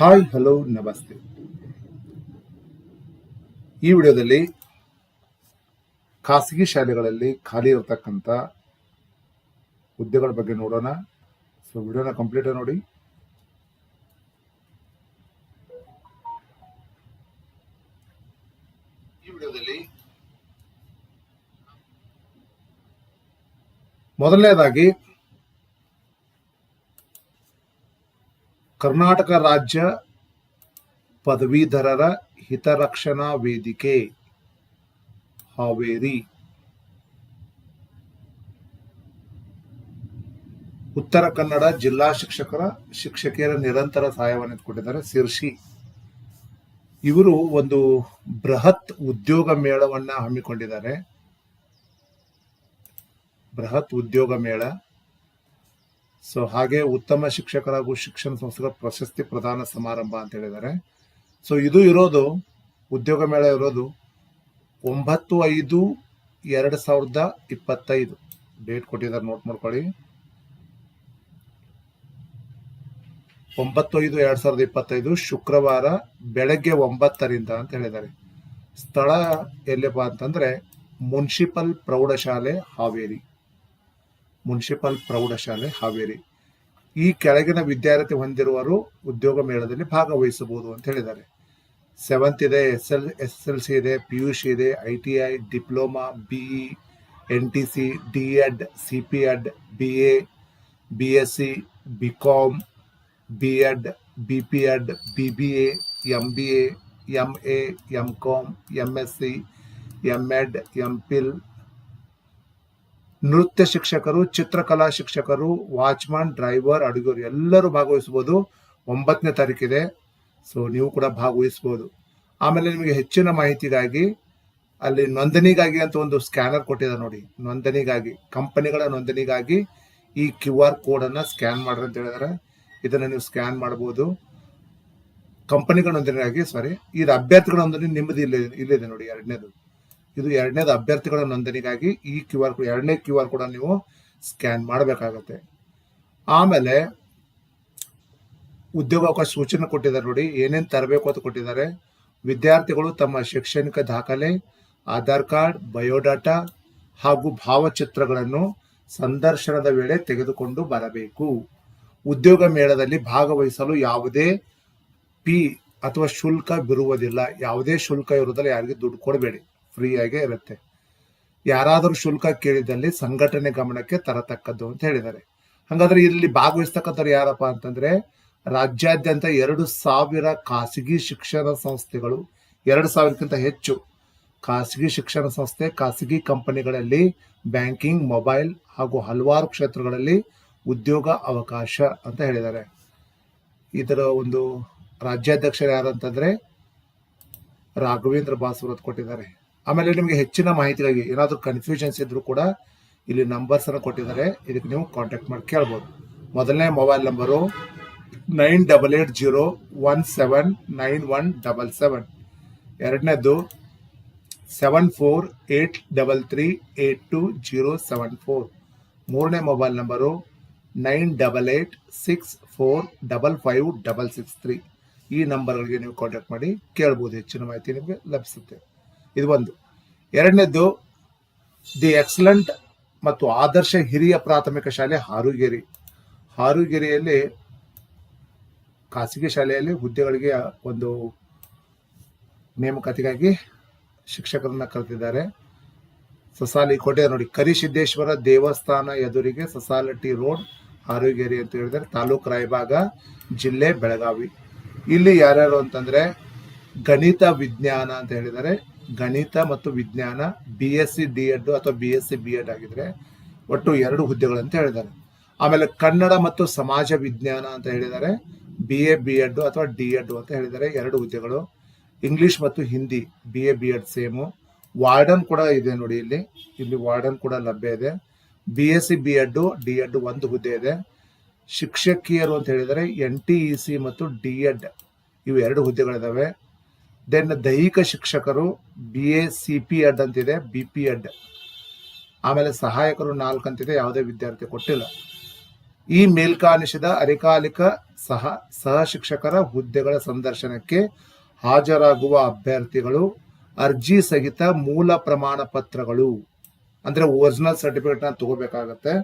Hi hello ನಮಸ್ತೆ ಈ ವಿಡಿಯೋದಲ್ಲಿ ಖಾಸಗಿ ಶಾಲೆಗಳಲ್ಲಿ ಖಾಲಿ ಇರತಕ್ಕಂಥ ಹುದ್ದೆಗಳ ಬಗ್ಗೆ ನೋಡೋಣ. ಸೊ ವಿಡಿಯೋನ ಕಂಪ್ಲೀಟ್ ನೋಡಿ. ಈ ವಿಡಿಯೋದಲ್ಲಿ ಮೊದಲನೇದಾಗಿ ಕರ್ನಾಟಕ ರಾಜ್ಯ ಪದವೀಧರರ ಹಿತರಕ್ಷಣಾ ವೇದಿಕೆ, ಹಾವೇರಿ. ಉತ್ತರ ಕನ್ನಡ ಜಿಲ್ಲಾ ಶಿಕ್ಷಕರ, ಶಿಕ್ಷಕಿಯರ ನಿರಂತರ ಸಹಾಯವನ್ನು ಕೊಟ್ಟಿದ್ದಾರೆ ಶಿರ್ಷಿ. ಇವರು ಒಂದು ಬೃಹತ್ ಉದ್ಯೋಗ ಮೇಳವನ್ನ ಹಮ್ಮಿಕೊಂಡಿದ್ದಾರೆ. ಬೃಹತ್ ಉದ್ಯೋಗ ಮೇಳ. ಸೊ ಹಾಗೆ ಉತ್ತಮ ಶಿಕ್ಷಕರ ಹಾಗೂ ಶಿಕ್ಷಣ ಸಂಸ್ಥೆಗಳ ಪ್ರಶಸ್ತಿ ಪ್ರದಾನ ಸಮಾರಂಭ ಅಂತ ಹೇಳಿದ್ದಾರೆ. ಸೊ ಇದು ಇರೋದು, ಉದ್ಯೋಗ ಮೇಳ ಇರೋದು ಒಂಬತ್ತು ಐದು ಎರಡು ಸಾವಿರದ ಇಪ್ಪತ್ತೈದು. ಡೇಟ್ ಕೊಟ್ಟಿದ್ದಾರೆ ನೋಟ್ ಮಾಡ್ಕೊಳ್ಳಿ. ಒಂಬತ್ತು ಐದು ಎರಡ್ ಸಾವಿರದ ಇಪ್ಪತ್ತೈದು, ಶುಕ್ರವಾರ ಬೆಳಗ್ಗೆ ಒಂಬತ್ತರಿಂದ ಅಂತ ಹೇಳಿದ್ದಾರೆ. ಸ್ಥಳ ಎಲ್ಲಿಪ್ಪ ಅಂತಂದ್ರೆ ಮುನ್ಸಿಪಲ್ ಪ್ರೌಢಶಾಲೆ ಹಾವೇರಿ. ಮುನ್ಸಿಪಲ್ ಪ್ರೌಢಶಾಲೆ, ಹಾವೇರಿ. ಈ ಕೆಳಗಿನ ವಿದ್ಯಾರ್ಥಿ ಹೊಂದಿರುವರು ಉದ್ಯೋಗ ಮೇಳದಲ್ಲಿ ಭಾಗವಹಿಸಬಹುದು ಅಂತ ಹೇಳಿದ್ದಾರೆ. ಸೆವೆಂತ್ ಇದೆ S L S L C ಇದೆ ಪಿ ಯು ಸಿ ಇದೆ I T I diploma BE N T C D Ed C P Ed B A B S C B Com B Ed B P Ed B B A M B A M A M Com M S C M Ed M Phil ನೃತ್ಯ ಶಿಕ್ಷಕರು, ಚಿತ್ರಕಲಾ ಶಿಕ್ಷಕರು watchman driver ಅಡುಗೆರು ಎಲ್ಲರೂ ಭಾಗವಹಿಸಬಹುದು ಒಂಬತ್ತನೇ ತಾರೀಕಿದೆ. So ನೀವು ಕೂಡ ಭಾಗವಹಿಸಬಹುದು ಆಮೇಲೆ ನಿಮಗೆ ಹೆಚ್ಚಿನ ಮಾಹಿತಿಗಾಗಿ ಅಲ್ಲಿ ನೋಂದಣಿಗಾಗಿ ಅಂತ ಒಂದು ಸ್ಕ್ಯಾನರ್ ಕೊಟ್ಟಿದೆ ನೋಡಿ. ನೋಂದಣಿಗಾಗಿ, ಕಂಪನಿಗಳ ನೋಂದಣಿಗಾಗಿ ಈ ಕ್ಯೂ ಆರ್ ಕೋಡ್ ಅನ್ನ ಸ್ಕ್ಯಾನ್ ಮಾಡ್ರಿ ಅಂತ ಹೇಳಿದಾರೆ ಇದನ್ನ ನೀವು ಸ್ಕ್ಯಾನ್ ಮಾಡಬಹುದು ಕಂಪನಿಗಳ ನೋಂದಣಿಗಾಗಿ ಸಾರಿ ಇದು ಅಭ್ಯರ್ಥಿಗಳ ನೋಂದಣಿ ನಿಮ್ಮದು ಇಲ್ಲೇ, ಇಲ್ಲಿದೆ ನೋಡಿ ಎರಡನೇದು. ಇದು ಎರಡನೇದು ಅಭ್ಯರ್ಥಿಗಳ ನೋಂದಣಿಗಾಗಿ ಈ ಕ್ಯೂ ಆರ್ ಕೋಡ್, ಎರಡನೇ ಕ್ಯೂ ಆರ್ ಕೋಡ್ ನೀವು ಸ್ಕ್ಯಾನ್ ಮಾಡಬೇಕಾಗತ್ತೆ. ಆಮೇಲೆ ಉದ್ಯೋಗಾವಕಾಶ ಸೂಚನೆ ಕೊಟ್ಟಿದ್ದಾರೆ ನೋಡಿ, ಏನೇನು ತರಬೇಕು ಅಂತ ಕೊಟ್ಟಿದ್ದಾರೆ. ವಿದ್ಯಾರ್ಥಿಗಳು ತಮ್ಮ ಶೈಕ್ಷಣಿಕ ದಾಖಲೆ, ಆಧಾರ್ ಕಾರ್ಡ್, ಬಯೋಡಾಟಾ ಹಾಗೂ ಭಾವಚಿತ್ರಗಳನ್ನು ಸಂದರ್ಶನದ ವೇಳೆ ತೆಗೆದುಕೊಂಡು ಬರಬೇಕು. ಉದ್ಯೋಗ ಮೇಳದಲ್ಲಿ ಭಾಗವಹಿಸಲು ಯಾವುದೇ ಪಿ ಅಥವಾ ಶುಲ್ಕ ಬಿರುವುದಿಲ್ಲ ಯಾವುದೇ ಶುಲ್ಕ ಇರುವುದಲ್ಲ ಯಾರಿಗೆ ದುಡ್ಡು ಕೊಡಬೇಡಿ. ಫ್ರೀಯಾಗೇ ಇರುತ್ತೆ. ಯಾರಾದರೂ ಶುಲ್ಕ ಕೇಳಿದಲ್ಲಿ ಸಂಘಟನೆ ಗಮನಕ್ಕೆ ತರತಕ್ಕದ್ದು ಅಂತ ಹೇಳಿದ್ದಾರೆ. ಹಾಗಾದ್ರೆ ಇಲ್ಲಿ ಭಾಗವಹಿಸ್ತಕ್ಕಂಥವ್ರು ಯಾರಪ್ಪ ಅಂತಂದ್ರೆ ರಾಜ್ಯಾದ್ಯಂತ ಎರಡು ಸಾವಿರ ಖಾಸಗಿ ಶಿಕ್ಷಣ ಸಂಸ್ಥೆಗಳು, ಎರಡು ಸಾವಿರಕ್ಕಿಂತ ಹೆಚ್ಚು ಖಾಸಗಿ ಶಿಕ್ಷಣ ಸಂಸ್ಥೆ, ಖಾಸಗಿ ಕಂಪನಿಗಳಲ್ಲಿ ಬ್ಯಾಂಕಿಂಗ್, ಮೊಬೈಲ್ ಹಾಗೂ ಹಲವಾರು ಕ್ಷೇತ್ರಗಳಲ್ಲಿ ಉದ್ಯೋಗ ಅವಕಾಶ ಅಂತ ಹೇಳಿದ್ದಾರೆ. ಇದರ ಒಂದು ರಾಜ್ಯಾಧ್ಯಕ್ಷರು ಯಾರು ಅಂತಂದ್ರೆ ರಾಘವೇಂದ್ರ ಬಾಸುರತ್ ಕೊಟ್ಟಿದ್ದಾರೆ. ಆಮೇಲೆ ನಿಮಗೆ ಹೆಚ್ಚಿನ ಮಾಹಿತಿಗಾಗಿ ಏನಾದರೂ ಕನ್ಫ್ಯೂಷನ್ಸ್ ಇದ್ದರೂ ಕೂಡ ಇಲ್ಲಿ ನಂಬರ್ಸ್ ಅನ್ನು ಕೊಟ್ಟಿದ್ದಾರೆ. ಇದಕ್ಕೆ ನೀವು ಕಾಂಟ್ಯಾಕ್ಟ್ ಮಾಡಿ ಕೇಳ್ಬೋದು. ಮೊದಲನೇ mobile number nine double eight zero one seven nine one double seven ಎರಡನೇದು seven four eight double three eight two zero seven four ಮೂರನೇ mobile number nine double eight six four double five double six three ಈ ನಂಬರ್ಗಳಿಗೆ ನೀವು contact ಮಾಡಿ ಕೇಳ್ಬೋದು. ಹೆಚ್ಚಿನ ಮಾಹಿತಿ ನಿಮಗೆ ಲಭಿಸುತ್ತೆ. ಇದು ಒಂದು. ಎರಡನೇದು, ದಿ ಎಕ್ಸಲೆಂಟ್ ಮತ್ತು ಆದರ್ಶ ಹಿರಿಯ ಪ್ರಾಥಮಿಕ ಶಾಲೆ ಹಾರುಗೇರಿ. ಹಾರುಗೇರಿಯಲ್ಲಿ ಖಾಸಗಿ ಶಾಲೆಯಲ್ಲಿ ಹುದ್ದೆಗಳಿಗೆ ಒಂದು ನೇಮಕಾತಿಗಾಗಿ ಶಿಕ್ಷಕರನ್ನ ಕರೆದಿದ್ದಾರೆ. ಸಸಾಲಿ ಕೋಟೆ ನೋಡಿ, ಕರಿಸಿದ್ದೇಶ್ವರ ದೇವಸ್ಥಾನ ಎದುರಿಗೆ ಸಸಾಲಟ್ಟಿ ರೋಡ್ ಹಾರುಗೇರಿ ಅಂತ ಹೇಳಿದ್ರೆ ತಾಲೂಕು ರಾಯಭಾಗ ಜಿಲ್ಲೆ ಬೆಳಗಾವಿ. ಇಲ್ಲಿ ಯಾರ್ಯಾರು ಅಂತಂದ್ರೆ ಗಣಿತ ವಿಜ್ಞಾನ ಅಂತ ಹೇಳಿದರೆ ಗಣಿತ ಮತ್ತು ವಿಜ್ಞಾನ B S C D Ed ಅಥವಾ B S C B Ed ಆಗಿದ್ರೆ ಒಟ್ಟು ಎರಡು ಹುದ್ದೆಗಳು ಅಂತ ಹೇಳಿದ್ದಾರೆ. ಆಮೇಲೆ ಕನ್ನಡ ಮತ್ತು ಸಮಾಜ ವಿಜ್ಞಾನ ಅಂತ ಹೇಳಿದ್ದಾರೆ. ಬಿ ಎ ಬಿ ಎಡ್ ಅಥವಾ ಡಿ ಎಡ್ ಅಂತ ಹೇಳಿದ್ದಾರೆ ಎರಡು ಹುದ್ದೆಗಳು. ಇಂಗ್ಲಿಷ್ ಮತ್ತು Hindi B A B Ed same warden ಕೂಡ ಇದೆ ನೋಡಿ ಇಲ್ಲಿ. ಇಲ್ಲಿ ವಾರ್ಡನ್ ಕೂಡ ಲಭ್ಯ ಇದೆ. B S C B Ed D Ed ಒಂದು ಹುದ್ದೆ ಇದೆ. ಶಿಕ್ಷಕಿಯರು ಅಂತ ಹೇಳಿದರೆ ಎನ್ ಟಿ ಇ ಸಿ ಮತ್ತು ಡಿ ಎಡ್ ಇವು ಎರಡು ಹುದ್ದೆಗಳಿದಾವೆ. ದೆನ್ ದೈಹಿಕ ಶಿಕ್ಷಕರು B A C P Ed ಅಂತಿದೆ ಬಿ ಪಿ ಎಡ್ ಆಮೇಲೆ ಸಹಾಯಕರು ನಾಲ್ಕು ಅಂತಿದೆ, ಯಾವುದೇ ವಿದ್ಯಾರ್ಥಿ ಕೊಟ್ಟಿಲ್ಲ. ಈ ಮೇಲ್ಕಾನಿಶದ ಅರಿಕಾಲಿಕ ಸಹ ಸಹ ಶಿಕ್ಷಕರ ಹುದ್ದೆಗಳ ಸಂದರ್ಶನಕ್ಕೆ ಹಾಜರಾಗುವ ಅಭ್ಯರ್ಥಿಗಳು, ಅರ್ಜಿ ಸಹಿತ ಮೂಲ ಪ್ರಮಾಣ ಪತ್ರಗಳು, ಅಂದ್ರೆ ಒರಿಜಿನಲ್ ಸರ್ಟಿಫಿಕೇಟ್ನ ತಗೋಬೇಕಾಗತ್ತೆ.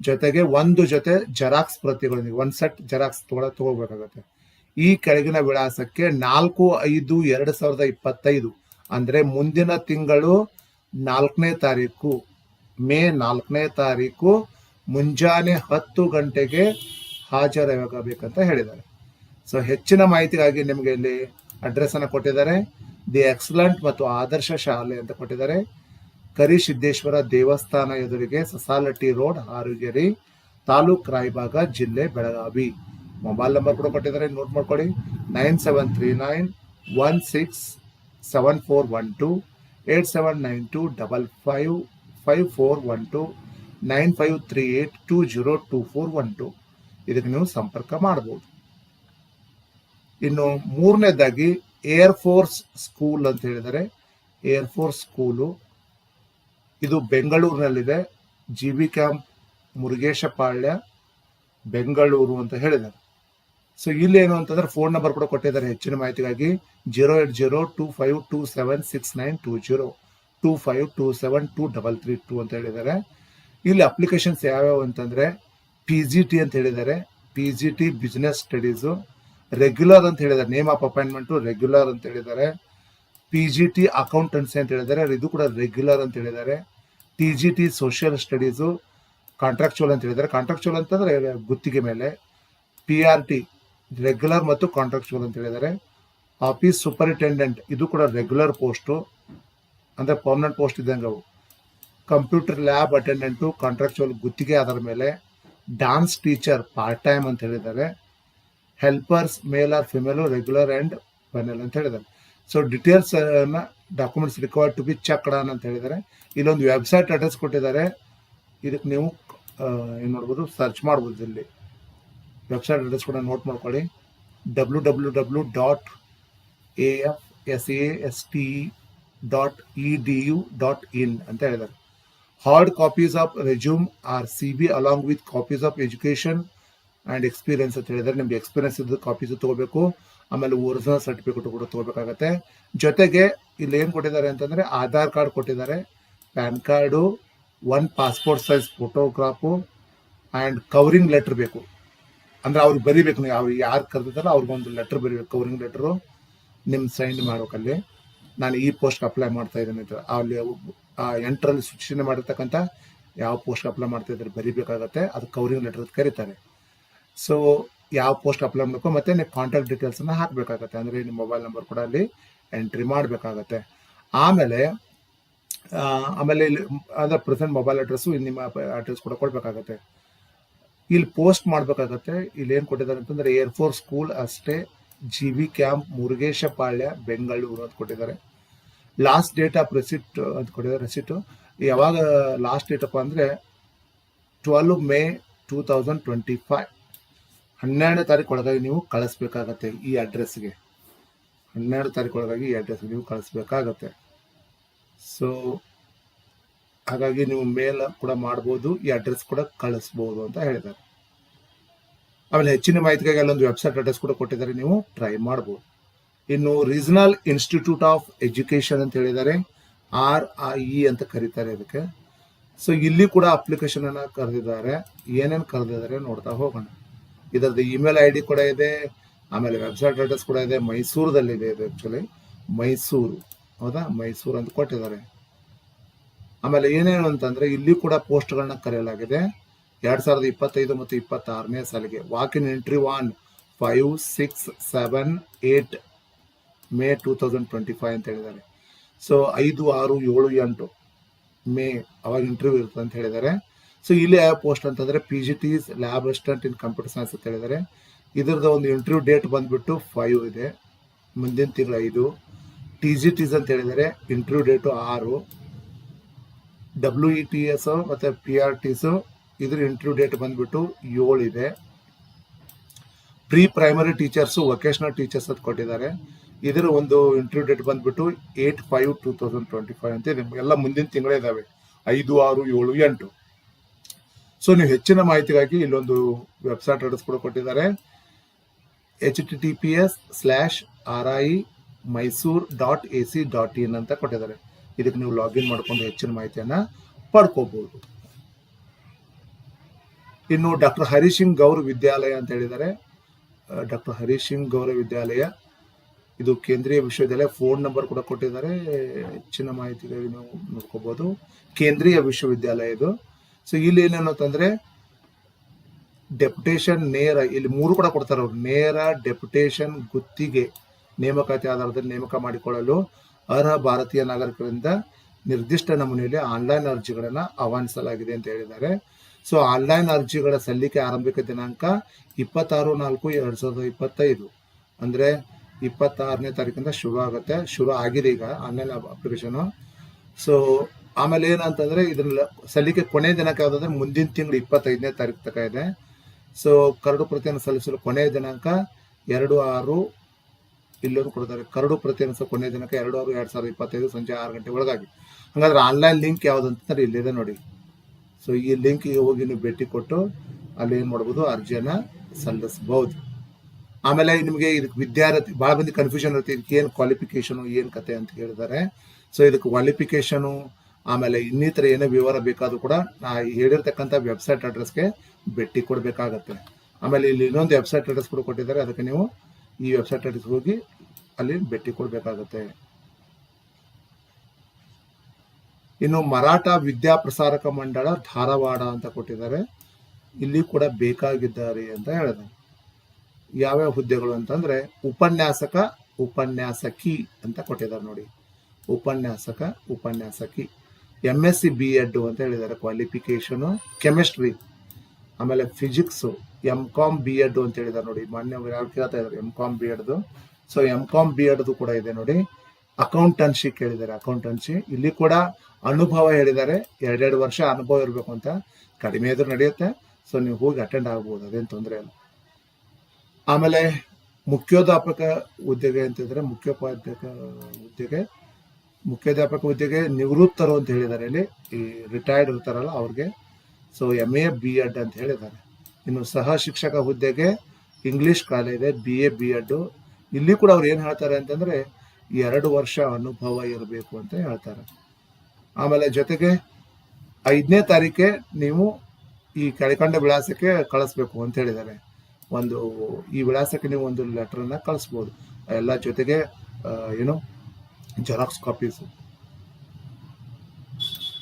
ಜೊತೆಗೆ ಒಂದು ಜೊತೆ ಜೆರಾಕ್ಸ್ ಪ್ರತಿಗಳು ಒನ್ ಸೆಟ್ ಜೆರಾಕ್ಸ್ ತಗೊಳ ತಗೋಬೇಕಾಗತ್ತೆ. ಈ ಕೆಳಗಿನ ವಿಳಾಸಕ್ಕೆ ನಾಲ್ಕು ಐದು ಎರಡು ಸಾವಿರದ ಇಪ್ಪತ್ತೈದು, ಅಂದ್ರೆ ಮುಂದಿನ ತಿಂಗಳು ನಾಲ್ಕನೇ ತಾರೀಕು, ಮೇ ನಾಲ್ಕನೇ ತಾರೀಕು ಮುಂಜಾನೆ ಹತ್ತು ಗಂಟೆಗೆ ಹಾಜರಾಗಬೇಕಂತ ಹೇಳಿದ್ದಾರೆ. ಸೊ ಹೆಚ್ಚಿನ ಮಾಹಿತಿಗಾಗಿ ನಿಮಗೆ ಇಲ್ಲಿ ಅಡ್ರೆಸ್ ಅನ್ನು ಕೊಟ್ಟಿದ್ದಾರೆ. ದಿ ಎಕ್ಸಲೆಂಟ್ ಮತ್ತು ಆದರ್ಶ ಶಾಲೆ ಅಂತ ಕೊಟ್ಟಿದ್ದಾರೆ. ಕರಿಸಿದ್ದೇಶ್ವರ ದೇವಸ್ಥಾನ ಎದುರಿಗೆ ಸಸಾಲಟ್ಟಿ ರೋಡ್, ಹಾರುಗೆರೆ ತಾಲೂಕ್ ರಾಯಬಾಗ ಜಿಲ್ಲೆ ಬೆಳಗಾವಿ. ಮೊಬೈಲ್ ನಂಬರ್ ಕೂಡ ಕೊಟ್ಟಿದ್ದಾರೆ ನೋಟ್ ಮಾಡ್ಕೊಳ್ಳಿ. Nine seven three nine one six seven four one two, eight seven nine two double five five four one two, nine five three eight two zero two four one two. ಇದಕ್ಕೆ ನೀವು ಸಂಪರ್ಕ ಮಾಡಬಹುದು ಇನ್ನು ಮೂರನೇದಾಗಿ, air force school ಅಂತ ಹೇಳಿದರೆ air force school. ಇದು ಬೆಂಗಳೂರಿನಲ್ಲಿದೆ. G B camp Murugeshpalya Bengaluru ಅಂತ ಹೇಳಿದ್ದಾರೆ. ಸೊ ಇಲ್ಲಿ ಏನು ಅಂತಂದ್ರೆ ಫೋನ್ ನಂಬರ್ ಕೂಡ ಕೊಟ್ಟಿದ್ದಾರೆ ಹೆಚ್ಚಿನ ಮಾಹಿತಿಗಾಗಿ. Zero eight zero two five two seven six nine two zero two five two seven two double three two ಅಂತ ಹೇಳಿದ್ದಾರೆ. ಇಲ್ಲಿ ಅಪ್ಲಿಕೇಶನ್ಸ್ ಯಾವ್ಯಾವ ಅಂತಂದ್ರೆ ಪಿ ಜಿ ಟಿ ಅಂತ ಹೇಳಿದ್ದಾರೆ. P G T business studies regular ಅಂತ ಹೇಳಿದ್ದಾರೆ. ನೇಮ್ ಆಫ್ ಅಪಾಯಿಂಟ್ಮೆಂಟು ರೆಗ್ಯುಲರ್ ಅಂತ ಹೇಳಿದ್ದಾರೆ. ಪಿ ಜಿ ಟಿ ಅಕೌಂಟೆನ್ಸಿ ಅಂತ ಹೇಳಿದ್ದಾರೆ. ಇದು ಕೂಡ ರೆಗ್ಯುಲರ್ ಅಂತ ಹೇಳಿದ್ದಾರೆ. T G T social studies contractual ಅಂತ ಹೇಳಿದ್ದಾರೆ. ಕಾಂಟ್ರಾಕ್ಚುವಲ್ ಅಂತಂದ್ರೆ ಗುತ್ತಿಗೆ ಮೇಲೆ. ಪಿ ಆರ್ ಟಿ ರೆಗ್ಯುಲರ್ ಮತ್ತು ಕಾಂಟ್ರಾಕ್ಚುವಲ್ ಅಂತ ಹೇಳಿದ್ದಾರೆ. ಆಫೀಸ್ ಸೂಪರಿಂಟೆಂಡೆಂಟ್ ಇದು ಕೂಡ ರೆಗ್ಯುಲರ್ ಪೋಸ್ಟು ಅಂದರೆ ಪರ್ಮನೆಂಟ್ ಪೋಸ್ಟ್ ಇದ್ದಂಗೆ ಅವು. ಕಂಪ್ಯೂಟರ್ ಲ್ಯಾಬ್ ಅಟೆಂಡೆಂಟು ಕಾಂಟ್ರಾಕ್ಚುವಲ್ ಗುತ್ತಿಗೆ ಅದರ ಮೇಲೆ ಡ್ಯಾನ್ಸ್ ಟೀಚರ್ ಪಾರ್ಟ್ ಟೈಮ್ ಅಂತ ಹೇಳಿದ್ದಾರೆ. Helpers male or female regular and final ಅಂತ ಹೇಳಿದ್ದಾರೆ. So details documents required to be check done ಅಂತ ಹೇಳಿದ್ದಾರೆ. ಇಲ್ಲೊಂದು ವೆಬ್ಸೈಟ್ ಅಡ್ರೆಸ್ ಕೊಟ್ಟಿದ್ದಾರೆ. ಇದಕ್ಕೆ ನೀವು ಏನು ಮಾಡ್ಬೋದು? ಸರ್ಚ್ ಮಾಡ್ಬೋದು ಇಲ್ಲಿ. ವೆಬ್ಸೈಟ್ ಅಡ್ರೆಸ್ ಕೂಡ ನೋಟ್ ಮಾಡ್ಕೊಳ್ಳಿ. W W W dot A F S A S T dot E D U dot in ಅಂತ ಹೇಳಿದ್ದಾರೆ. Hard copies of resume or C V along with copies of education and experience ಅಂತ ಹೇಳಿದ್ದಾರೆ. ನಿಮ್ಗೆ experience ಇದ್ದು copies ತಗೋಬೇಕು. ಆಮೇಲೆ original certificate ಕೂಡ ತೊಗೋಬೇಕಾಗತ್ತೆ. ಜೊತೆಗೆ ಇಲ್ಲಿ ಏನು ಕೊಟ್ಟಿದ್ದಾರೆ ಅಂತಂದರೆ ಆಧಾರ್ ಕಾರ್ಡ್ ಕೊಟ್ಟಿದ್ದಾರೆ. PAN card one passport size photograph and covering letter ಬೇಕು. ಅಂದ್ರೆ ಅವ್ರಿಗೆ ಬರಿಬೇಕು ನೀವು, ಅವ್ರು ಯಾರು ಕರೆದಿದ್ದಾರೋ ಅವ್ರಿಗೊಂದು ಲೆಟರ್ ಬರಿಬೇಕು ಕವರಿಂಗ್ ಲೆಟರ್ ನಿಮ್ಮ ಸೈನ್ ಮಾಡ್ಬೇಕಲ್ಲಿ ನಾನು ಈ ಪೋಸ್ಟ್ ಅಪ್ಲೈ ಮಾಡ್ತಾ ಇದ್ದೀನಿ ಅಲ್ಲಿ ಆ ಎಂಟ್ರಲ್ಲಿ ಸೂಚನೆ ಮಾಡಿರ್ತಕ್ಕಂಥ ಯಾವ ಪೋಸ್ಟ್ ಅಪ್ಲೈ ಮಾಡ್ತಾ ಇದ್ದಾರೆ ಬರಿಬೇಕಾಗತ್ತೆ, ಅದು ಕವರಿಂಗ್ ಲೆಟರ್ ಅಂತ ಕರೀತಾರೆ. ಸೊ ಯಾವ ಪೋಸ್ಟ್ ಅಪ್ಲೈ ಮಾಡಬೇಕು ಮತ್ತೆ ನೀವು ಕಾಂಟ್ಯಾಕ್ಟ್ ಡೀಟೇಲ್ಸನ್ನು ಹಾಕಬೇಕಾಗತ್ತೆ. ಅಂದರೆ ನಿಮ್ಮ ಮೊಬೈಲ್ ನಂಬರ್ ಕೂಡ ಅಲ್ಲಿ ಎಂಟ್ರಿ ಮಾಡಬೇಕಾಗತ್ತೆ. ಆಮೇಲೆ ಆಮೇಲೆ ಇಲ್ಲಿ, ಅಂದ್ರೆ ಪ್ರೆಸೆಂಟ್ ಮೊಬೈಲ್ ಅಡ್ರೆಸ್ಸು ನಿಮ್ಮ ಅಡ್ರೆಸ್ ಕೂಡ ಕೊಡಬೇಕಾಗತ್ತೆ. ಇಲ್ಲಿ ಪೋಸ್ಟ್ ಮಾಡಬೇಕಾಗತ್ತೆ. ಇಲ್ಲಿ ಏನು ಕೊಟ್ಟಿದ್ದಾರೆ ಅಂತಂದ್ರೆ ಏರ್ಫೋರ್ಸ್ ಸ್ಕೂಲ್ ಅಷ್ಟೇ G V camp Murugeshpalya Bengaluru ಅಂತ ಕೊಟ್ಟಿದ್ದಾರೆ. ಲಾಸ್ಟ್ ಡೇಟ್ ಆಫ್ ರೆಸಿಟ್ ಅಂತ ಕೊಟ್ಟಿದ್ದಾರೆ ರೆಸಿಟ್ ಯಾವಾಗ ಲಾಸ್ಟ್ ಡೇಟ್ ಅಪ್ಪ ಅಂದ್ರೆ twelve May two thousand twenty five ಹನ್ನೆರಡನೇ ತಾರೀಕು ಒಳಗಾಗಿ ನೀವು ಕಳಿಸ್ಬೇಕಾಗತ್ತೆ ಈ ಅಡ್ರೆಸ್ಗೆ ಹನ್ನೆರಡು ತಾರೀಕು ಒಳಗಾಗಿ ಈ ಅಡ್ರೆಸ್ಗೆ ನೀವು ಕಳಿಸ್ಬೇಕಾಗತ್ತೆ. ಸೊ ಹಾಗಾಗಿ ನೀವು ಮೇಲ್ ಕೂಡ ಮಾಡ್ಬೋದು, ಈ ಅಡ್ರೆಸ್ ಕೂಡ ಕಳಿಸ್ಬೋದು ಅಂತ ಹೇಳಿದ್ದಾರೆ. ಆಮೇಲೆ ಹೆಚ್ಚಿನ ಮಾಹಿತಿಗಾಗಿ ಅಲ್ಲೊಂದು ವೆಬ್ಸೈಟ್ ಅಡ್ರೆಸ್ ಕೂಡ ಕೊಟ್ಟಿದ್ದಾರೆ, ನೀವು ಟ್ರೈ ಮಾಡ್ಬೋದು. ಇನ್ನು ರೀಜನಲ್ ಇನ್ಸ್ಟಿಟ್ಯೂಟ್ ಆಫ್ ಎಜುಕೇಶನ್ ಅಂತ ಹೇಳಿದ್ದಾರೆ ಆರ್ ಐ ಇ ಅಂತ ಕರೀತಾರೆ ಅದಕ್ಕೆ. ಸೊ ಇಲ್ಲಿ ಕೂಡ ಅಪ್ಲಿಕೇಶನ್ ಅನ್ನ ಕರೆದಿದ್ದಾರೆ. ಏನೇನು ಕರೆದಿದ್ದಾರೆ ನೋಡ್ತಾ ಹೋಗೋಣ. ಇದರದ್ದು ಇಮೇಲ್ ಐ ಡಿ ಕೂಡ ಇದೆ, ಆಮೇಲೆ ವೆಬ್ಸೈಟ್ ಅಡ್ರೆಸ್ ಕೂಡ ಇದೆ, ಮೈಸೂರದಲ್ಲಿದೆ ಇದು ಆ್ಯಕ್ಚುಲಿ ಮೈಸೂರು, ಹೌದಾ? ಮೈಸೂರು ಅಂತ ಕೊಟ್ಟಿದ್ದಾರೆ. ಆಮೇಲೆ ಏನೇನು ಅಂತಂದ್ರೆ ಇಲ್ಲಿ ಕೂಡ ಪೋಸ್ಟ್ಗಳನ್ನ ಕರೆಯಲಾಗಿದೆ. ಎರಡ್ ಸಾವಿರದ ಇಪ್ಪತ್ತೈದು ಮತ್ತು ಇಪ್ಪತ್ತಾರನೇ ಸಾಲಿಗೆ walk in entry one five six seven eight May two thousand twenty five ಅಂತ ಹೇಳಿದ್ದಾರೆ. ಸೊ ಐದು, ಆರು, ಏಳು, ಎಂಟು ಮೇ ಅವಾಗ ಇಂಟರ್ವ್ಯೂ ಇರುತ್ತೆ ಅಂತ ಹೇಳಿದ್ದಾರೆ. ಸೊ ಇಲ್ಲಿ ಯಾವ ಪೋಸ್ಟ್ ಅಂತಂದ್ರೆ P G T lab assistant in computer science ಅಂತ ಹೇಳಿದ್ದಾರೆ. ಇದ್ರದ್ದು ಒಂದು ಇಂಟರ್ವ್ಯೂ ಡೇಟ್ ಬಂದ್ಬಿಟ್ಟು ಫೈವ್ ಇದೆ. ಮುಂದಿನ ತಿಂಗಳು ಐದು. ಟಿ ಜಿ ಟಿಸ್ ಅಂತ ಹೇಳಿದ್ದಾರೆ. ಇಂಟರ್ವ್ಯೂ ಡೇಟು ಆರು. ಡಬ್ಲ್ಯೂ ಇ ಟಿ ಎಸ್ ಮತ್ತೆ ಪಿ ಆರ್ ಟಿಸ್ ಇದ್ರ ಇಂಟರ್ವ್ಯೂ ಡೇಟ್ ಬಂದ್ಬಿಟ್ಟು ಏಳು ಇದೆ. Pre primary teachers vocational teachers ಅಂತ ಕೊಟ್ಟಿದ್ದಾರೆ. ಇದರ ಒಂದು ಇಂಟರ್ವ್ಯೂ ಡೇಟ್ ಬಂದ್ಬಿಟ್ಟು eight five two thousand twenty five ಅಂತ ಎಲ್ಲ ಮುಂದಿನ ತಿಂಗಳೇ ಇದಾವೆ. ಐದು, ಆರು, ಏಳು, ಎಂಟು. ಸೊ ನೀವು ಹೆಚ್ಚಿನ ಮಾಹಿತಿಗಾಗಿ ಇಲ್ಲೊಂದು ವೆಬ್ಸೈಟ್ ಅಡ್ರೆಸ್ ಕೂಡ ಕೊಟ್ಟಿದ್ದಾರೆ. H T T P S slash R I Mysore dot A C dot in ಅಂತ ಕೊಟ್ಟಿದ್ದಾರೆ. ಇದಕ್ಕೆ ನೀವು ಲಾಗಿನ್ ಮಾಡಿಕೊಂಡು ಹೆಚ್ಚಿನ ಮಾಹಿತಿಯನ್ನ ಪಡ್ಕೋಬಹುದು ಇನ್ನು ಡಾಕ್ಟರ್ ಹರಿ ಸಿಂಗ್ ಗೌರ್ ವಿದ್ಯಾಲಯ ಅಂತ ಹೇಳಿದ್ದಾರೆ. ಡಾಕ್ಟರ್ ಹರಿ ಸಿಂಗ್ ಗೌರ ವಿದ್ಯಾಲಯ, ಇದು ಕೇಂದ್ರೀಯ ವಿಶ್ವವಿದ್ಯಾಲಯ, ಫೋನ್ ನಂಬರ್ ಕೂಡ ಕೊಟ್ಟಿದ್ದಾರೆ. ಹೆಚ್ಚಿನ ಮಾಹಿತಿಗಾಗಿ ನೀವು ನೋಡ್ಕೋಬಹುದು ಕೇಂದ್ರೀಯ ವಿಶ್ವವಿದ್ಯಾಲಯ ಇದು. ಸೊ ಇಲ್ಲಿ ಏನೇನು ಅಂತಂದ್ರೆ, ಡೆಪ್ಯುಟೇಷನ್ ನೇರ, ಇಲ್ಲಿ ಮೂರು ಕೂಡ ಕೊಡ್ತಾರೆ ಅವ್ರು. ನೇರ ಡೆಪ್ಯುಟೇಷನ್ ಗುತ್ತಿಗೆ. ನೇಮಕಾತಿ ಆಧಾರದಲ್ಲಿ ನೇಮಕ ಮಾಡಿಕೊಳ್ಳಲು ಅರ್ಹ ಭಾರತೀಯ ನಾಗರಿಕರಿಂದ ನಿರ್ದಿಷ್ಟ ನಮೂನೆಯಲ್ಲಿ ಆನ್ಲೈನ್ ಅರ್ಜಿಗಳನ್ನು ಆಹ್ವಾನಿಸಲಾಗಿದೆ ಅಂತ ಹೇಳಿದ್ದಾರೆ. ಸೊ, ಆನ್ಲೈನ್ ಅರ್ಜಿಗಳ ಸಲ್ಲಿಕೆ ಆರಂಭಿಕ ದಿನಾಂಕ ಇಪ್ಪತ್ತಾರು ನಾಲ್ಕು ಎರಡ್ ಸಾವಿರದ ಇಪ್ಪತ್ತೈದು. ಅಂದ್ರೆ ಇಪ್ಪತ್ತಾರನೇ ತಾರೀಕಿಂದ ಶುರು ಆಗುತ್ತೆ, ಶುರು ಆಗಿದೆ ಈಗ ಆನ್ಲೈನ್ ಅಪ್ಲಿಕೇಶನ್. ಸೊ, ಆಮೇಲೆ ಏನಂತಂದ್ರೆ ಇದನ್ನ ಸಲ್ಲಿಕೆ ಕೊನೆಯ ದಿನಾಂಕ ಯಾವ್ದಂದ್ರೆ ಮುಂದಿನ ತಿಂಗಳು ಇಪ್ಪತ್ತೈದನೇ ತಾರೀಕು ತನಕ ಇದೆ. ಸೊ, ಕರಡು ಪ್ರತಿಯನ್ನು ಸಲ್ಲಿಸಲು ಕೊನೆಯ ದಿನಾಂಕ ಎರಡು ಆರು ಇಲ್ಲೂ ಕೊಡ್ತಾರೆ. ಕರಡು ಪ್ರತಿ ಸಹ ಕೊನೆಯ ದಿನಕ್ಕೆ ಎರಡು ಆರು ಎರಡು ಸಾವಿರದ ಇಪ್ಪತ್ತೈದು ಸಂಜೆ ಆರು ಗಂಟೆ ಒಳಗಾಗಿ. ಹಾಗಾದ್ರೆ ಆನ್ಲೈನ್ ಲಿಂಕ್ ಯಾವುದಂತಂದ್ರೆ ಇಲ್ಲಿದೆ ನೋಡಿ. ಸೊ ಈ ಲಿಂಕ್ಗೆ ಹೋಗಿ ನೀವು ಭೇಟಿ ಕೊಟ್ಟು ಅಲ್ಲಿ ಏನು ಮಾಡ್ಬೋದು, ಅರ್ಜಿಯನ್ನು ಸಲ್ಲಿಸಬಹುದು ಆಮೇಲೆ ನಿಮಗೆ ಇದಕ್ಕೆ ವಿದ್ಯಾರ್ಥಿ ಬಹಳ ಮಂದಿ ಕನ್ಫ್ಯೂಷನ್ ಇರುತ್ತೆ. ಇದಕ್ಕೆ ಏನು ಕ್ವಾಲಿಫಿಕೇಶನ್ ಏನು ಕತೆ ಅಂತ ಹೇಳಿದ್ದಾರೆ. ಸೊ ಇದಕ್ಕೆ ಕ್ವಾಲಿಫಿಕೇಶನ್ ಆಮೇಲೆ ಇನ್ನಿತರ ಏನೇ ವಿವರ ಬೇಕಾದರೂ ಕೂಡ ನಾ ಹೇಳಿರ್ತಕ್ಕಂಥ ವೆಬ್ಸೈಟ್ ಅಡ್ರೆಸ್ಗೆ ಭೇಟಿ ಕೊಡಬೇಕಾಗತ್ತೆ. ಆಮೇಲೆ ಇಲ್ಲಿ ಇನ್ನೊಂದು ವೆಬ್ಸೈಟ್ ಅಡ್ರೆಸ್ ಕೂಡ ಕೊಟ್ಟಿದ್ದಾರೆ. ಅದಕ್ಕೆ ನೀವು ಈ ವೆಬ್ಸೈಟ್ ಅಡ್ರೆಸ್ ಹೋಗಿ ಅಲ್ಲಿ ಭೇಟಿ ಕೊಡಬೇಕಾಗತ್ತೆ. ಇನ್ನು ಮರಾಠ ವಿದ್ಯಾ ಪ್ರಸಾರಕ ಮಂಡಳ ಧಾರವಾಡ ಅಂತ ಕೊಟ್ಟಿದ್ದಾರೆ. ಇಲ್ಲಿ ಕೂಡ ಬೇಕಾಗಿದ್ದಾರೆ ಅಂತ ಹೇಳಿದೆ ಯಾವ್ಯಾವ ಹುದ್ದೆಗಳು ಅಂತಂದ್ರೆ ಉಪನ್ಯಾಸಕ, ಉಪನ್ಯಾಸಕಿ ಅಂತ ಕೊಟ್ಟಿದ್ದಾರೆ ನೋಡಿ. ಉಪನ್ಯಾಸಕ, ಉಪನ್ಯಾಸಕಿ. M S C B Ed ಅಂತ ಹೇಳಿದ್ದಾರೆ ಕ್ವಾಲಿಫಿಕೇಶನ್ ಕೆಮಿಸ್ಟ್ರಿ ಆಮೇಲೆ physics M Com B Ed ಅಂತ ಹೇಳಿದ್ದಾರೆ ನೋಡಿ. ಮಾನ್ಯ ಯಾರು ಕೇಳ್ತಾ ಇದ್ದಾರೆ? ಎಂ ಕಾಮ್ ಬಿ ಎಡ್ದು ಸೊ ಎಂ ಕಾಮ್ ಬಿ ಎಡ್ದು ಕೂಡ ಇದೆ ನೋಡಿ. ಅಕೌಂಟೆನ್ಸಿ ಕೇಳಿದ್ದಾರೆ ಅಕೌಂಟೆನ್ಸಿ ಇಲ್ಲಿ ಕೂಡ ಅನುಭವ ಹೇಳಿದ್ದಾರೆ. ಎರಡೆರಡು ವರ್ಷ ಅನುಭವ ಇರಬೇಕು ಅಂತ. ಕಡಿಮೆ ಇದ್ರೂ ನಡೆಯುತ್ತೆ. ಸೊ ನೀವು ಹೋಗಿ ಅಟೆಂಡ್ ಆಗ್ಬೋದು. ಅದೇನು ತೊಂದರೆ ಇಲ್ಲ. ಆಮೇಲೆ ಮುಖ್ಯೋಧ್ಯಾಪಕ ಹುದ್ದೆಗೆ ಅಂತಿದ್ರೆ ಮುಖ್ಯೋಪಾಧ್ಯಾಪಕ ಹುದ್ದೆಗೆ. ಮುಖ್ಯೋಧ್ಯಾಪಕ ಹುದ್ದೆಗೆ ನಿವೃತ್ತರು ಅಂತ ಹೇಳಿದ್ದಾರೆ ಇಲ್ಲಿ. ಈ ರಿಟೈರ್ಡ್ ಇರ್ತಾರಲ್ಲ ಅವ್ರಿಗೆ. So M A B Ed ಅಂತ ಹೇಳಿದ್ದಾರೆ. ಇನ್ನು ಸಹ ಶಿಕ್ಷಕ ಹುದ್ದೆಗೆ English college B A B Ed ಇಲ್ಲಿ ಕೂಡ ಅವ್ರು ಏನು ಹೇಳ್ತಾರೆ ಅಂತಂದ್ರೆ, ಎರಡು ವರ್ಷ ಅನುಭವ ಇರಬೇಕು ಅಂತ ಹೇಳ್ತಾರೆ. ಆಮೇಲೆ ಜೊತೆಗೆ ಐದನೇ ತಾರೀಕೆ ನೀವು ಈ ಕೆಳಕಂಡ ವಿಳಾಸಕ್ಕೆ ಕಳಿಸ್ಬೇಕು ಅಂತ ಹೇಳಿದ್ದಾರೆ. ಒಂದು, ಈ ವಿಳಾಸಕ್ಕೆ ನೀವು ಒಂದು ಲೆಟ್ರನ್ನ ಕಳಿಸ್ಬೋದು. ಎಲ್ಲ ಜೊತೆಗೆ ಏನು ಜೆರಾಕ್ಸ್ ಕಾಪೀಸ್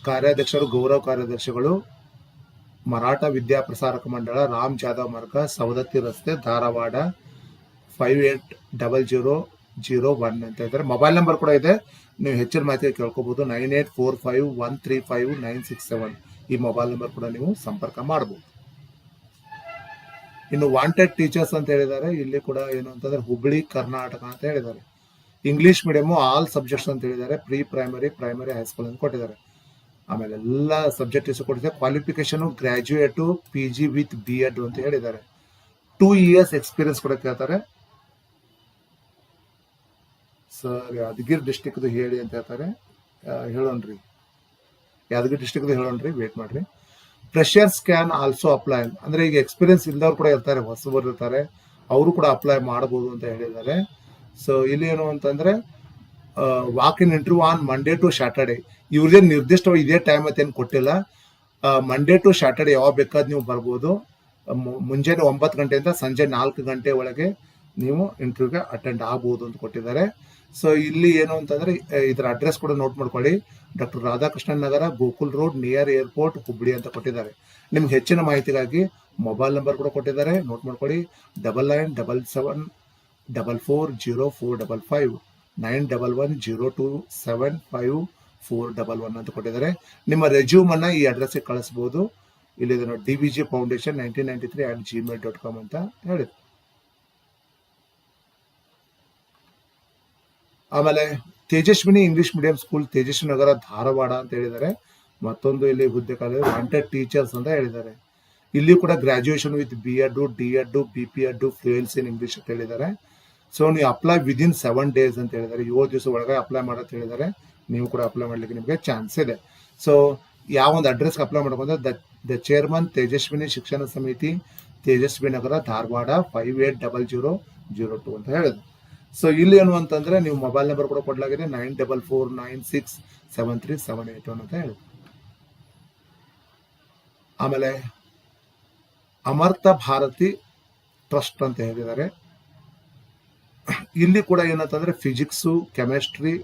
ಕಾರ್ಯಾಧ್ಯಕ್ಷರು, ಗೌರವ ಕಾರ್ಯದರ್ಶಿಗಳು ಮರಾಠ ವಿದ್ಯಾ ಪ್ರಸಾರಕ ಮಂಡಳ, ರಾಮ್ ಜಾಧವ್ ಮಾರ್ಗ, ಸವದತ್ತಿ ರಸ್ತೆ, Dharwad five eight double zero zero one ಅಂತ ಇದ್ದಾರೆ. ಮೊಬೈಲ್ ನಂಬರ್ ಕೂಡ ಇದೆ. ನೀವು ಹೆಚ್ಚಿನ ಮಾಹಿತಿ ಕೇಳ್ಕೋಬಹುದು nine eight four five one three five nine six seven ಈ ಮೊಬೈಲ್ ನಂಬರ್ ಕೂಡ ನೀವು ಸಂಪರ್ಕ ಮಾಡಬಹುದು ಇನ್ನು ವಾಂಟೆಡ್ ಟೀಚರ್ಸ್ ಅಂತ ಹೇಳಿದ್ದಾರೆ. ಇಲ್ಲಿ ಕೂಡ ಏನು ಅಂತಂದ್ರೆ ಹುಬ್ಳಿ, ಕರ್ನಾಟಕ ಅಂತ ಹೇಳಿದ್ದಾರೆ. ಇಂಗ್ಲಿಷ್ ಮೀಡಿಯಂ ಆಲ್ ಸಬ್ಜೆಕ್ಟ್ಸ್ ಅಂತ ಹೇಳಿದ್ದಾರೆ. ಪ್ರೀ ಪ್ರೈಮರಿ ಪ್ರೈಮರಿ ಹೈಸ್ಕೂಲ್ ಅಂತ ಕೊಟ್ಟಿದ್ದಾರೆ. ಆಮೇಲೆ ಎಲ್ಲ ಸಬ್ಜೆಕ್ಟ್ ಕೊಟ್ಟಿದ್ದಾರೆ. Qualification graduate P G with B Ed ಅಂತ ಹೇಳಿದ್ದಾರೆ. ಟೂ ಇಯರ್ಸ್ ಎಕ್ಸ್ಪೀರಿಯನ್ಸ್ ಕೂಡ ಕೇಳ್ತಾರೆ ಸರ್ ಯಾದಗಿರಿ ಡಿಸ್ಟಿಕ್ ಹೇಳಿ ಅಂತ ಹೇಳ್ತಾರೆ. ಹೇಳೋಣ್ರಿ ಯಾದಗಿರಿ ಡಿಸ್ಟಿಕ್ ಹೇಳೋಣ್ರಿ ವೇಟ್ ಮಾಡ್ರಿ. ಫ್ರೆಶರ್ಸ್ ಕ್ಯಾನ್ ಆಲ್ಸೋ ಅಪ್ಲೈ ಅಂದ್ರೆ ಈಗ ಎಕ್ಸ್ಪೀರಿಯನ್ಸ್ ಇಲ್ದವ್ರು ಕೂಡ ಇರ್ತಾರೆ ಹೊಸಬರು ಇರ್ತಾರೆ. ಅವರು ಕೂಡ ಅಪ್ಲೈ ಮಾಡಬಹುದು ಅಂತ ಹೇಳಿದ್ದಾರೆ. ಸೊ ಇಲ್ಲಿ ಏನು ಅಂತಂದ್ರೆ walk in interview on Monday to Saturday ಇವ್ರದೇ ನಿರ್ದಿಷ್ಟವಾಗಿ ಇದೇ ಟೈಮ್ ಏನು ಕೊಟ್ಟಿಲ್ಲ. ಮಂಡೇ ಟು ಸ್ಯಾಟರ್ಡೆ ಯಾವಾಗ ಬೇಕಾದ್ ನೀವು ಬರ್ಬೋದು. ಮುಂಜಾನೆ ಒಂಬತ್ತು ಗಂಟೆಯಿಂದ ಸಂಜೆ ನಾಲ್ಕು ಗಂಟೆ ಒಳಗೆ ನೀವು ಇಂಟರ್ವ್ಯೂಗೆ ಅಟೆಂಡ್ ಆಗ್ಬೋದು ಅಂತ ಕೊಟ್ಟಿದ್ದಾರೆ. ಸೊ ಇಲ್ಲಿ ಏನು ಅಂತಂದ್ರೆ ಇದರ ಅಡ್ರೆಸ್ ಕೂಡ ನೋಟ್ ಮಾಡ್ಕೊಳ್ಳಿ. Doctor Radhakrishnan Nagar, Gokul road near airport Hubli ಅಂತ ಕೊಟ್ಟಿದ್ದಾರೆ. ನಿಮ್ಗೆ ಹೆಚ್ಚಿನ ಮಾಹಿತಿಗಾಗಿ ಮೊಬೈಲ್ ನಂಬರ್ ಕೂಡ ಕೊಟ್ಟಿದ್ದಾರೆ. ನೋಟ್ ಮಾಡ್ಕೊಳ್ಳಿ. Double nine double seven double four zero four double five nine double one zero two seven five four double one ಅಂತ ಕೊಟ್ಟಿದ್ದಾರೆ. ನಿಮ್ಮ ರೆಸ್ಯೂಮನ್ನು ಈ ಅಡ್ರೆಸ್ಗೆ ಕಳಿಸ್ಬೋದು. ಇಲ್ಲಿ ನೋಡಿ D B G foundation nineteen ninety three at Gmail dot com ಅಂತ ಹೇಳಿ. ಆಮೇಲೆ Tejaswini English medium school Tejaswi Nagar Dharwad ಅಂತ ಹೇಳಿದ್ದಾರೆ. ಮತ್ತೊಂದು ಇಲ್ಲಿ ಹುದ್ದೆ ಕಾಲೇಜ್ ವಾಂಟೆಡ್ ಟೀಚರ್ಸ್ ಅಂತ ಹೇಳಿದ್ದಾರೆ. ಇಲ್ಲಿ ಕೂಡ graduation with B Ed D Ed B P Ed fluency in English ಅಂತ ಹೇಳಿದ್ದಾರೆ. ಸೊ ನೀವು ಅಪ್ಲೈ ವಿದಿನ್ ಸೆವೆನ್ ಡೇಸ್ ಅಂತ ಹೇಳಿದ್ದಾರೆ. ಏಳು ದಿವಸ ಒಳಗೆ ಅಪ್ಲೈ ಮಾಡೋದು ಹೇಳಿದ್ದಾರೆ. ನೀವು ಕೂಡ ಅಪ್ಲೈ ಮಾಡ್ಲಿಕ್ಕೆ ನಿಮಗೆ ಚಾನ್ಸ್ ಇದೆ. ಸೊ ಯಾವ ಒಂದು ಅಡ್ರೆಸ್ಗೆ ಅಪ್ಲೈ ಮಾಡ್ಕೊಂಡ್ರೆ the the chairman Tejaswini Shikshana Samiti Tejaswi Nagar Dharwad five eight double zero zero two ಅಂತ ಹೇಳಿದ್ರು. ಸೊ ಇಲ್ಲಿ ಏನು ಅಂತಂದ್ರೆ ನೀವು ಮೊಬೈಲ್ ನಂಬರ್ ಕೂಡ ಕೊಡಲಾಗಿದೆ nine double four nine six seven three seven eight one ಅಂತ ಹೇಳಿದ್ರು. ಆಮೇಲೆ ಅಮರ್ಥ ಭಾರತಿ ಟ್ರಸ್ಟ್ ಅಂತ ಹೇಳಿದ್ದಾರೆ. ಇಲ್ಲಿ ಕೂಡ ಏನಂತಂದ್ರೆ ಫಿಸಿಕ್ಸು ಕೆಮಿಸ್ಟ್ರಿ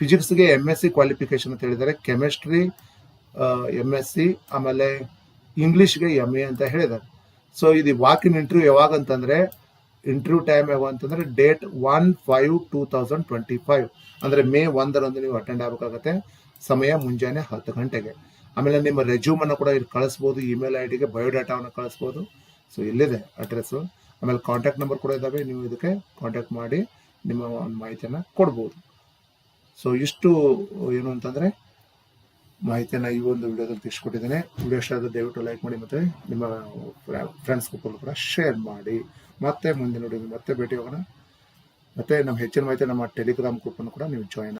ಫಿಸಿಕ್ಸ್ಗೆ ಎಂ ಎಸ್ ಸಿ ಕ್ವಾಲಿಫಿಕೇಶನ್ ಅಂತ ಹೇಳಿದ್ದಾರೆ. ಕೆಮಿಸ್ಟ್ರಿ ಎಂ ಎಸ್ ಸಿ ಆಮೇಲೆ ಇಂಗ್ಲೀಷ್ಗೆ ಎಂ ಎ ಅಂತ ಹೇಳಿದ್ದಾರೆ. ಸೊ ಇದು ವಾಕ್ ಇನ್ ಇಂಟರ್ವ್ಯೂ ಯಾವಾಗ ಅಂತಂದ್ರೆ ಇಂಟರ್ವ್ಯೂ ಟೈಮ್ ಯಾವಾಗ ಅಂತಂದ್ರೆ date one five two thousand twenty five ಅಂದ್ರೆ ಮೇ ಒಂದರಂದು ನೀವು ಅಟೆಂಡ್ ಆಗಬೇಕಾಗತ್ತೆ. ಸಮಯ ಮುಂಜಾನೆ ಹತ್ತು ಗಂಟೆಗೆ. ಆಮೇಲೆ ನಿಮ್ಮ ರೆಸ್ಯೂಮ್ ಅನ್ನು ಕೂಡ ಇಲ್ಲಿ ಕಳಿಸ್ಬೋದು ಇಮೇಲ್ ಐ ಡಿಗೆ ಬಯೋಡಾಟಾವನ್ನು ಕಳಿಸ್ಬೋದು. ಸೊ ಇಲ್ಲಿದೆ ಅಡ್ರೆಸ್ಸು ಆಮೇಲೆ ಕಾಂಟ್ಯಾಕ್ಟ್ ನಂಬರ್ ಕೂಡ ಇದ್ದಾವೆ ನೀವು ಇದಕ್ಕೆ ಕಾಂಟ್ಯಾಕ್ಟ್ ಮಾಡಿ ನಿಮ್ಮ ಒಂದು ಮಾಹಿತಿಯನ್ನು ಕೊಡ್ಬೋದು. ಸೊ ಇಷ್ಟು ಏನು ಅಂತಂದರೆ ಮಾಹಿತಿಯನ್ನು ಈ ಒಂದು ವಿಡಿಯೋದಲ್ಲಿ ತಿಳಿಸ್ಕೊಟ್ಟಿದ್ದೇನೆ. ವಿಡಿಯೋ ಇಷ್ಟ ಆದ್ರೆ ದಯವಿಟ್ಟು ಲೈಕ್ ಮಾಡಿ ಮತ್ತೆ ನಿಮ್ಮ ಫ್ರೆಂಡ್ಸ್ ಕೂಡ ಶೇರ್ ಮಾಡಿ. ಮತ್ತೆ ಮುಂದಿನ ವಿಡಿಯೋ ಮತ್ತೆ ಭೇಟಿ ಹೋಗೋಣ. ಮತ್ತೆ ನಮ್ಮ ಹೆಚ್ಚಿನ ಮಾಹಿತಿ ನಮ್ಮ ಟೆಲಿಗ್ರಾಮ್ ಗ್ರೂಪನ್ನು ಕೂಡ ನೀವು ಜಾಯಿನ್